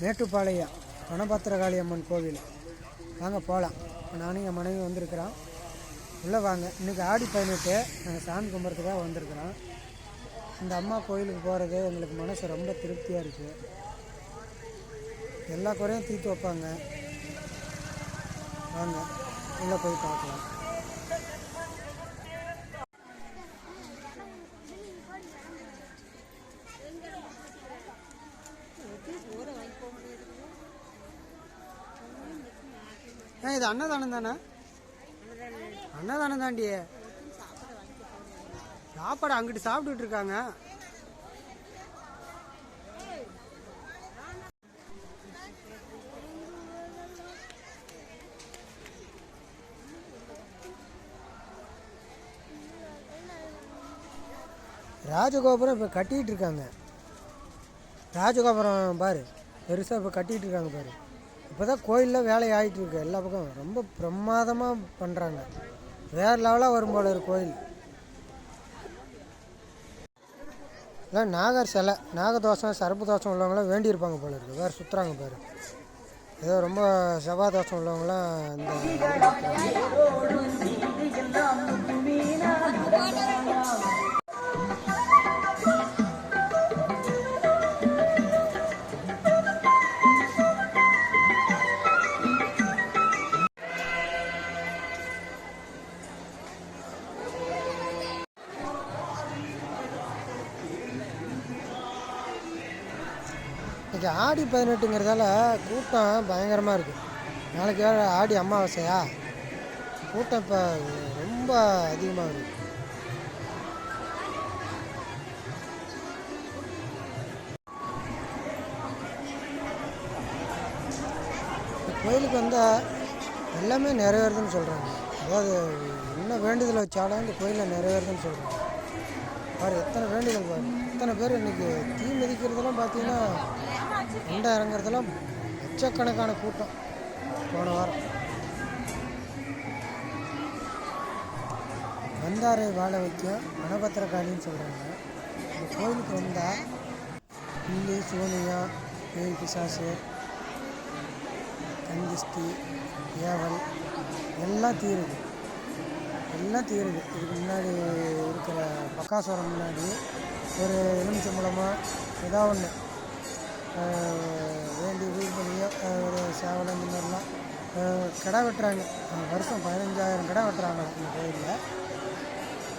மேட்டுப்பாளையம் வனபத்திரகாளி அம்மன் கோவில். வாங்க போகலாம் நானும் என் மனைவி வந்திருக்கிறோம். உள்ளே வாங்க. இன்றைக்கி ஆடி பதினெட்டு. நாங்கள் சாமி கும்பிட்றதுக்காக வந்திருக்கிறோம். இந்த அம்மா கோயிலுக்கு போகிறது எங்களுக்கு மனசு ரொம்ப திருப்தியாக இருக்குது எல்லா குறையும் தீர்த்து வைப்பாங்க. வாங்க உள்ளே போய் பார்க்கலாம். ஏன் இது அன்னதானம் தானே? அன்னதானம் தாண்டி சாப்பாடு அங்கிட்டு சாப்பிட்டுட்டு இருக்காங்க ராஜகோபுரம் இப்போ கட்டிகிட்டு இருக்காங்க ராஜகோபுரம் பாரு பெருசாக இப்போ கட்டிகிட்டு இருக்காங்க பாரு. இப்போ தான் கோயிலில் வேலை ஆகிட்டு இருக்கு எல்லா பக்கம். ரொம்ப பிரமாதமாக பண்ணுறாங்க வேறு லெவலாக வரும் போல ஒரு கோயில். இல்லை நாகர் சிலை நாகதோஷம் சரப்பு தோஷம் உள்ளவங்களாம் வேண்டியிருப்பாங்க போல இருக்கு. வேறு சுற்றுறாங்க பாரு. ஏதோ ரொம்ப செவ்வாய் தோஷம் உள்ளவங்களாம் இந்த இன்றைக்கி ஆடி பதினெட்டுங்கிறதால கூட்டம் பயங்கரமாக இருக்குது நாளைக்கு வேறு ஆடி அமாவாசையா? கூட்டம் இப்போ ரொம்ப அதிகமாக இருக்குது கோயிலுக்கு வந்தால் எல்லாமே நிறைவேறுதுன்னு சொல்கிறாங்க அதாவது என்ன வேண்டுதல் வச்சாலும் இந்த கோயிலில் நிறைவேறுதுன்னு சொல்கிறாங்க பாரு எத்தனை வேண்டுதல் பாரு. எத்தனை பேர் இன்னைக்கு தீ மிதிக்கிறதெல்லாம் பார்த்தீங்கன்னா அண்டை இறங்குறதுல லட்சக்கணக்கான கூட்டம். போன வாரம். வந்தாரை வாழ வைக்க வனபத்திரகாளின்னு சொல்கிறாங்க இந்த கோயிலுக்கு வந்தால் பில்லி சோனியா பேய் பிசாசு கந்திஷ்டி ஏவல் எல்லாம் தீருது. எல்லாம் தீருது. இதுக்கு முன்னாடி இருக்கிற பக்காசுரம் முன்னாடி ஒரு எலுமிச்சம்பழமாக ஏதாவது ஒன்று வேண்டி வீடு ஒரு சேவலை இந்த மாதிரிலாம் கிடா வெட்டுறாங்க. வருஷம் பதினஞ்சாயிரம் கிடா வெட்டுறாங்க இந்த கோயிலில்.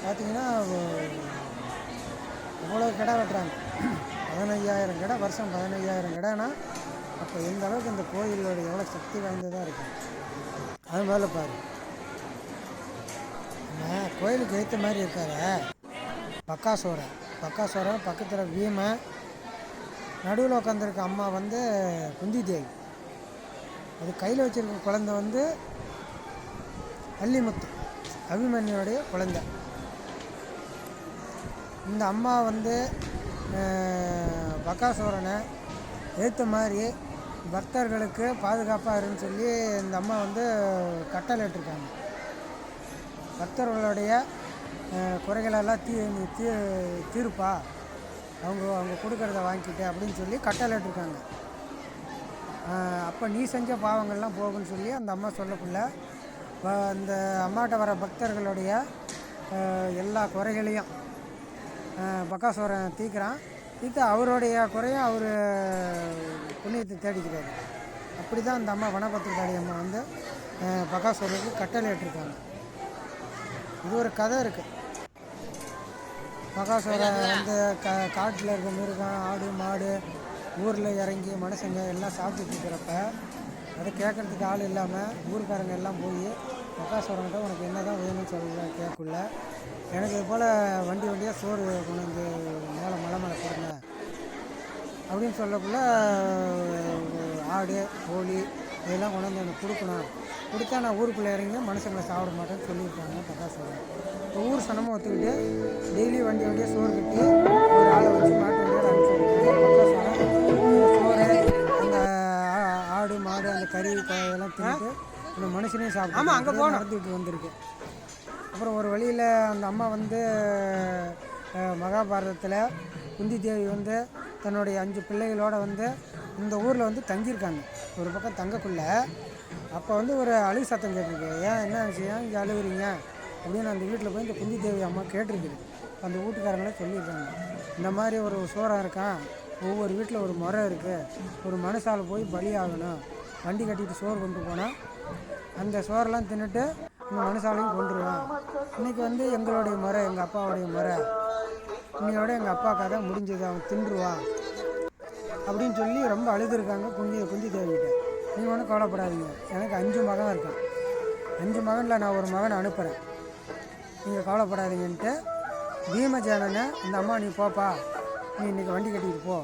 பார்த்தீங்கன்னா எவ்வளோ கிடா வெட்டுறாங்க? பதினஞ்சாயிரம் கிடா வருஷம் பதினஞ்சாயிரம் கிடானா அப்போ எந்த அளவுக்கு இந்த கோயிலோட எவ்வளோ சக்தி வாய்ந்ததாக இருக்கும் அது மேலே பாரு. கோயிலுக்கு ஏற்ற மாதிரி இருக்காரு பக்காசோரை பக்காசோரை பக்கத்தில் வீமை நடுவில் உட்காந்துருக்க அம்மா வந்து குந்தி தேவி. அது கையில் வச்சிருக்க குழந்தை வந்து அல்லிமுத்து அபிமன்யுடைய குழந்தை. இந்த அம்மா வந்து பக்காசூரனை பக்காசோரனை ஏற்ற மாதிரி பக்தர்களுக்கு பாதுகாப்பாக இருன்னு சொல்லி இந்த அம்மா வந்து கட்டளை இட்டிருக்காங்க. பக்தர்களுடைய குறைகளெல்லாம் தீ தீ தீர்ப்பா? அவங்க அவங்க கொடுக்குறத வாங்கிக்கிட்டு அப்படின்னு சொல்லி கட்டளையிட்டிருக்காங்க அப்போ நீ செஞ்ச பாவங்கள்லாம் போகும்னு சொல்லி அந்த அம்மா சொல்லக்குள்ள அந்த அம்மாட்ட வர பக்தர்களுடைய எல்லா குறைகளையும் அஹ், பக்காசுவரன் தீர்க்குறான் தீர்த்து அவருடைய குறையும் அவர் புண்ணியத்தை தேடிக்கிறாரு. அப்படி தான் அந்த அம்மா வனபத்திரகாளி அம்மா வந்து அஹ், பக்காசுவரருக்கு கட்டளை இட்டிருக்காங்க இது ஒரு கதை இருக்குது மகாசோரை வந்து கா காட்டில் இருக்க மிருகம் ஆடு மாடு ஊரில் இறங்கி மனுஷங்க எல்லாம் சாப்பிட்டுட்டு இருக்கிறப்ப அதை கேட்குறதுக்கு ஆள் இல்லாமல் ஊர்க்காரங்க எல்லாம் போய் மகாசோரங்கிட்ட உனக்கு என்ன தான் வேணும்னு சொல்ல கேட்குள்ள எனக்கு இது போல் வண்டி வண்டியாக சோறு கொண்டு வந்து மேலே மலை மேலே போடுங்க. அப்படின்னு சொல்லக்குள்ள ஆடு கோழி இதெல்லாம் கொண்டு வந்து எனக்கு கொடுக்கணும். கொடுத்தா நான் ஊருக்குள்ளே இறங்கி மனுஷங்களை சாப்பிட மாட்டேன்னு சொல்லியிருக்காங்க பக்காசுவரன் இப்போ ஊர் சனமும் ஒத்துக்கிட்டு டெய்லி வண்டி வண்டியாக சோறு கட்டி ஒரு ஆளை வச்சு மாட்டு வண்டியோட அனுப்பிச்சிருக்காங்க சோறு அந்த ஆடு மாடு அந்த கறி இதெல்லாம் தின்னுட்டு இந்த மனுஷனையும் சாப்பிட்டு ஆமாம் அங்கே போன நடந்துக்கிட்டு வந்திருக்கு. அப்புறம் ஒரு வழியில் அந்த அம்மா வந்து மகாபாரதத்தில் குந்தி தேவி வந்து தன்னுடைய அஞ்சு பிள்ளைகளோட வந்து இந்த ஊரில் வந்து தங்கியிருக்காங்க. ஒரு பக்கம் தங்கக்குள்ள. அப்போ வந்து ஒரு அழுகு சத்தம் கேட்டிருக்கு. ஏன் என்ன விஷயம் இங்கே அழுகுறீங்க? அப்படின்னு அந்த வீட்டில் போய் இந்த குந்தி தேவி அம்மா கேட்டிருக்குது. அந்த வீட்டுக்காரங்களே சொல்லியிருக்காங்க. இந்த மாதிரி ஒரு சோறாக இருக்கான் ஒவ்வொரு வீட்டில் ஒரு முறை இருக்குது ஒரு மனசால் போய் பலி ஆகணும். வண்டி கட்டிட்டு சோறு கொண்டு போனால் அந்த சோறெல்லாம் தின்னுட்டு இந்த மனுஷாலையும் கொண்டுருவான் இன்றைக்கி வந்து எங்களுடைய முறை எங்கள் அப்பாவுடைய முறை. இன்னையோட எங்கள் அப்பா கதை முடிஞ்சது. அவன் தின்றுவான் அப்படின்னு சொல்லி ரொம்ப அழுதுருக்காங்க குஞ்சி குஞ்சி தேவிக்கிட்ட நீங்கள் ஒன்றும் கவலைப்படாதீங்க. எனக்கு அஞ்சு மகன் இருக்கான் அஞ்சு மகனில் நான் ஒரு மகனை அனுப்புகிறேன் நீங்கள் கவலைப்படாதீங்கன்ட்டு பீமஜேனனை இந்த அம்மா நீ போப்பா. நீ இன்றைக்கி வண்டி கட்டிட்டு போ.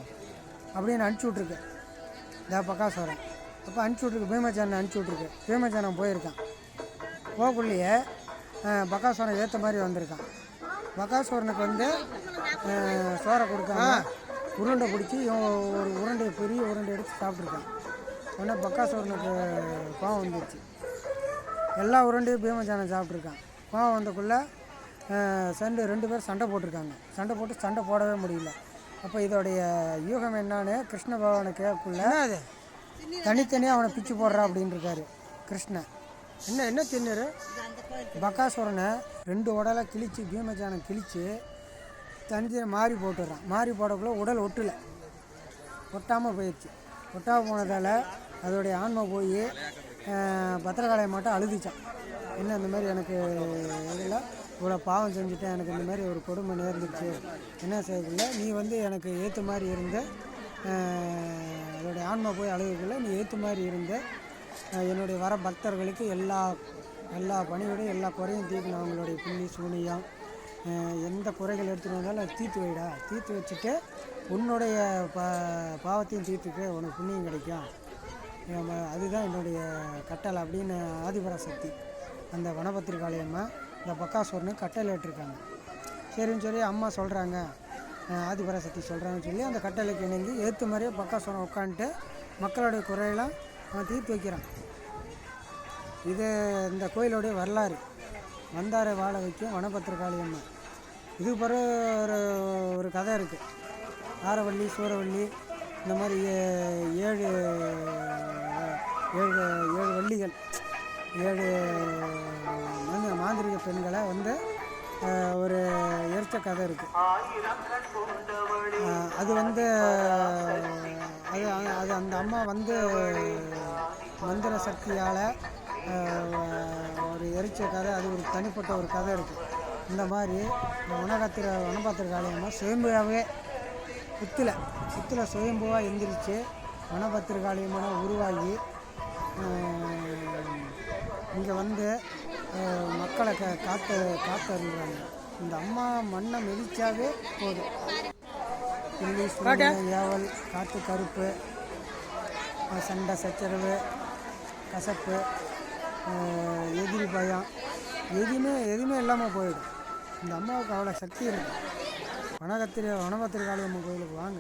அப்படின்னு அனுப்பிச்சி விட்ருக்கு தே பக்கா சொல்கிறேன் அப்போ அனுப்பிச்சி விட்ருக்கு பீமஜானனை அனுப்பிச்சி விட்ருக்கு பீமஜானன் போயிருக்கான். போக்குள்ளேயே பக்காசுவரன் ஏற்ற மாதிரி வந்திருக்கான். பக்காசுவரனுக்கு வந்து அஹ், சோறை கொடுக்காம உருண்டை பிடிச்சி இவன் ஒரு உருண்டை பெரிய உருண்டை எடுத்து சாப்பிட்ருக்கான் உடனே பக்காசுவரனுக்கு கோவம் வந்துருச்சு. எல்லா உருண்டையும் பீமஜானம் சாப்பிட்ருக்கான் கோவம் வந்தக்குள்ளே சண்டை ரெண்டு பேரும் சண்டை போட்டிருக்காங்க. சண்டை போட்டு சண்டை போடவே முடியல. அப்போ இதோடைய யூகம் என்னன்னு கிருஷ்ண பகவானை கேட்கக்குள்ள அது தனித்தனியாக அவனை பிச்சு போடுறா அப்படின்னு இருக்காரு கிருஷ்ணன். என்ன என்ன தின்னுரு? பக்காசுரனை ரெண்டு உடலை கிழிச்சு பீமஜானம் கிழிச்சு தனித்தனி மாறி போட்டுடுறான். மாறி போடக்குள்ளே உடல் ஒட்டலை. ஒட்டாமல் போயிடுச்சு. ஒட்டாமல் போனதால் அதோடைய ஆன்மா போய் பத்திரகாளையை மட்டும் அழுதுச்சான். என்ன இந்த மாதிரி எனக்கு இதில் இவ்வளோ பாவம் செஞ்சுட்டேன் எனக்கு இந்த மாதிரி ஒரு கொடுமை நேர்ந்துச்சு என்ன செய்யக்குள்ள நீ வந்து எனக்கு ஏற்ற மாதிரி இருந்த அதோடைய ஆன்மா போய் அழுகுக்குள்ள நீ ஏற்ற மாதிரி இருந்த என்னுடைய வர பக்தர்களுக்கு எல்லா எல்லா பணியோடையும் எல்லா குறையும் தீர்க்கணும். அவங்களுடைய புள்ளி சூனியம் எந்த குறைகள் எடுத்துகிட்டு வந்தாலும் தீர்த்து வைடா. தீர்த்து வச்சுட்டு உன்னுடைய பா பாவத்தையும் தீர்த்துட்டு உனக்கு புண்ணியம் கிடைக்கும். அதுதான் என்னுடைய கட்டளை அப்படின்னு ஆதிபராசக்தி அந்த வனபத்திரிகாளியம்மா இந்த பக்காசுவரனுக்கு கட்டளை இட்டிருக்காங்க சரின்னு சொல்லி அம்மா சொல்கிறாங்க ஆதிபராசக்தி சொல்கிறாங்கன்னு சொல்லி அந்த கட்டளைக்கு இணங்கி ஏற்று மாதிரியே பக்காசுவரன் உட்காந்துட்டு மக்களுடைய குறையெல்லாம் அவன் தீர்த்து வைக்கிறான். இது இந்த கோயிலுடைய வரலாறு. வந்தாரை வாழ வைக்கும் வனபத்திரகாளி அம்மா. இதுக்கு பிறகு ஒரு ஒரு கதை இருக்குது ஆரவள்ளி சூரவள்ளி இந்த மாதிரி ஏ- ஏழு ஏழு ஏழு வள்ளிகள் ஏழு மந்த மாந்திரிக பெண்களை வந்து ஒரு எரிச்ச கதை இருக்குது அது வந்து அது அது அந்த அம்மா வந்து மந்திர சக்தியால் ஒரு எரிச்ச கதை அது ஒரு தனிப்பட்ட ஒரு கதை இருக்குது இந்த மாதிரி இந்த வனகத்திர வனபாத்திர காளியம்மா சுயம்புவாகவே புத்தில் புத்தில் சுயம்புவாக எந்திரிச்சு வனபத்திர காளியம்மனை உருவாகி இங்கே வந்து மக்களை க காத்து காத்தறிகிறாங்க இந்த அம்மா மண்ணை மிதிச்சாவே போதும். ஏவல் காற்று கருப்பு சண்டை சச்சரவு கசப்பு எதிரி பயம் எதுவுமே எதுவுமே இல்லாமல் போயிடும். இந்த அம்மாவுக்கு அவ்வளோ சக்தி இருக்குது வனகத்திரி வனபத்திரிகாளி அம்மன் கோயிலுக்கு வாங்க.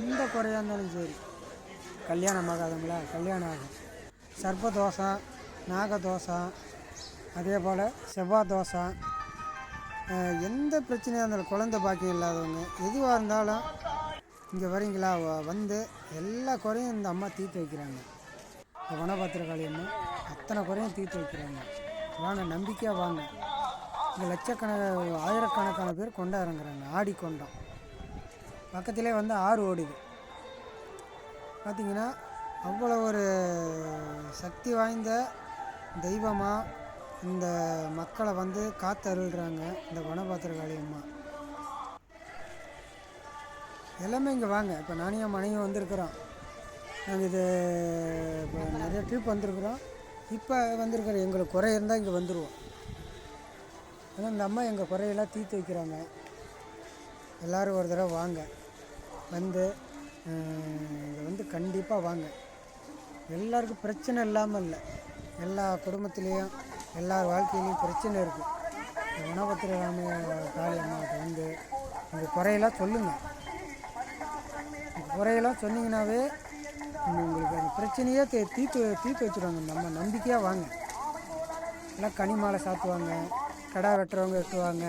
எந்த குறையாக இருந்தாலும் சரி. கல்யாணம் ஆகாதுங்களா கல்யாணம் ஆகும். சர்ப்ப தோசை நாக தோசை அதே போல் செவ்வாய் தோசை எந்த பிரச்சனையாக இருந்தாலும் குழந்த பாக்கியம் இல்லாதவங்க எதுவாக இருந்தாலும் இங்கே வரீங்களா? வந்து எல்லா குறையும் இந்த அம்மா தீர்த்து வைக்கிறாங்க. இந்த வனபத்திரகாளி அம்மா அத்தனை குறையும் தீர்த்து வைக்கிறாங்க. வாங்க நம்பிக்கையாக வாங்க. இங்கே லட்சக்கணக்கான ஆயிரக்கணக்கான பேர் கொண்டா இறங்குறாங்க ஆடி கொண்டம். பக்கத்திலே வந்து ஆறு ஓடுது. பார்த்தீங்கன்னா அவ்வளோ ஒரு சக்தி வாய்ந்த தெய்வமாக இந்த மக்களை வந்து காத்தருள்றாங்க இந்த வனபாத்திரகாளி அம்மா. எல்லாமே இங்கே வாங்க. இப்போ நானும் மனையும் வந்திருக்கிறோம். நாங்கள் இது இப்போ நிறைய ட்ரிப் வந்திருக்கிறோம். இப்போ வந்திருக்கிற எங்களுக்கு குறை இருந்தால் இங்கே வந்துடுவோம் ஆனால் இந்த அம்மா எங்கள் குறையெல்லாம் தீர்த்து வைக்கிறாங்க. எல்லோரும் ஒரு தடவை வாங்க. வந்து இங்கே வந்து கண்டிப்பாக வாங்க. எல்லாருக்கும் பிரச்சனை இல்லாமல் இல்லை. எல்லா குடும்பத்துலேயும் எல்லார் வாழ்க்கையிலையும் பிரச்சனை இருக்குது குணபத்திர ராம காளி அம்மாவுக்கு வந்து உங்கள் குறையெல்லாம் சொல்லுங்கள் குறையெல்லாம் சொன்னீங்கன்னாவே உங்களுக்கு அந்த பிரச்சனையே தீ தீர்த்து தீர்த்து வச்சுருவாங்க. நம்ம நம்பிக்கையாக வாங்க. எல்லாம் கனிமாலை சாத்துவாங்க. கடா வெட்டுறவங்க வெட்டுவாங்க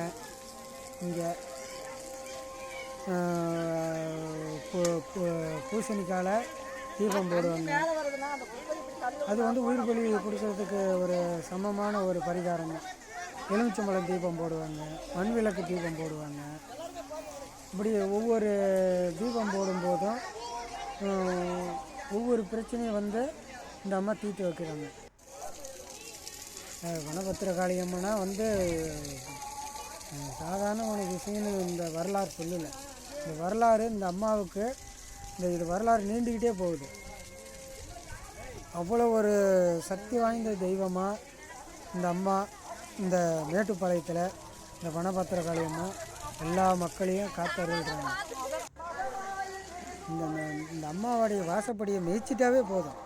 இங்கே பூ- பூ- பூசணிக்கால தீபம் போடுவாங்க. அது வந்து உயிர் பலி கொடுக்கறதுக்கு ஒரு சமமான ஒரு பரிகாரம் எலுமிச்சம்பழம் தீபம் போடுவாங்க. மண் விளக்கு தீபம் போடுவாங்க. இப்படி ஒவ்வொரு தீபம் போடும்போதும் ஒவ்வொரு பிரச்சனையும் வந்து இந்த அம்மா தீர்த்து வைக்கிறாங்க. அஹ் வனபத்திர காளியம்மனா வந்து சாதாரண ஒரு விஷயம்னு இந்த வரலாறு சொல்லலை. இந்த வரலாறு இந்த அம்மாவுக்கு இந்த இது வரலாறு நீண்டுக்கிட்டே போகுது. அவ்வளோ ஒரு சக்தி வாய்ந்த தெய்வமாக இந்த அம்மா இந்த மேட்டுப்பாளையத்தில் இந்த வனபத்திர காளியம்மா எல்லா மக்களையும் காத்தருள்றாங்க. இந்த இந்த அம்மாவுடைய வாசப்படியை மிதிச்சிட்டாவே போதும்.